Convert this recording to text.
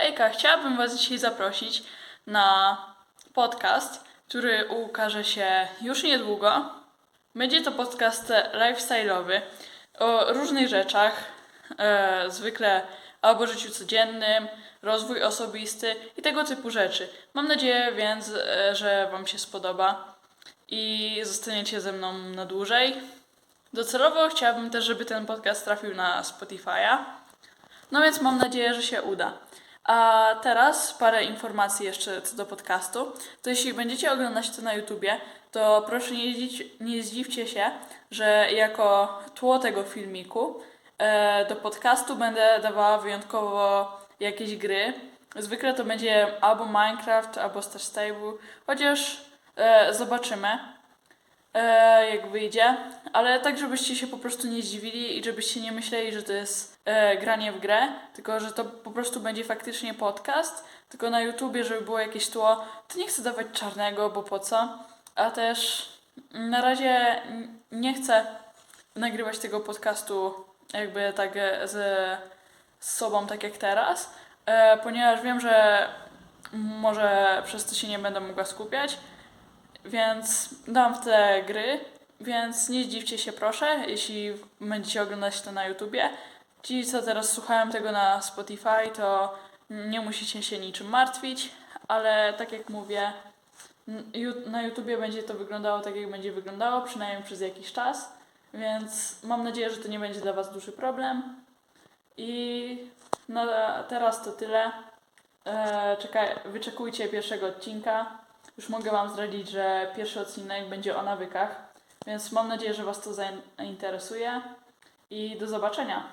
Hejka, chciałabym Was dzisiaj zaprosić na podcast, który ukaże się już niedługo. Będzie to podcast lifestyle'owy o różnych rzeczach, e, zwykle albo życiu codziennym, rozwój osobisty i tego typu rzeczy. Mam nadzieję więc, e, że Wam się spodoba i zostaniecie ze mną na dłużej. Docelowo chciałabym też, żeby ten podcast trafił na Spotify'a. No więc mam nadzieję, że się uda. A teraz parę informacji jeszcze co do podcastu. To jeśli będziecie oglądać to na YouTubie, to proszę nie, zdziw, nie zdziwcie się, że jako tło tego filmiku e, do podcastu będę dawała wyjątkowo jakieś gry. Zwykle to będzie albo Minecraft, albo Star Stable, chociaż e, zobaczymy e, jak wyjdzie, ale tak, żebyście się po prostu nie zdziwili i żebyście nie myśleli, że to jest e, granie w grę, tylko że to po prostu będzie faktycznie podcast, tylko na YouTubie, żeby było jakieś tło, to nie chcę dawać czarnego, bo po co, a też na razie nie chcę nagrywać tego podcastu jakby tak e, z, z sobą, tak jak teraz, e, ponieważ wiem, że może przez to się nie będę mogła skupiać, więc dam w te gry, więc nie zdziwcie się proszę, jeśli będziecie oglądać to na YouTubie. Ci, co teraz słuchają tego na Spotify, to nie musicie się niczym martwić, ale tak jak mówię, na YouTubie będzie to wyglądało tak, jak będzie wyglądało, przynajmniej przez jakiś czas, więc mam nadzieję, że to nie będzie dla Was duży problem. I na teraz to tyle. E, czekaj, wyczekujcie pierwszego odcinka. Już mogę Wam zdradzić, że pierwszy odcinek będzie o nawykach, więc mam nadzieję, że Was to zainteresuje i do zobaczenia.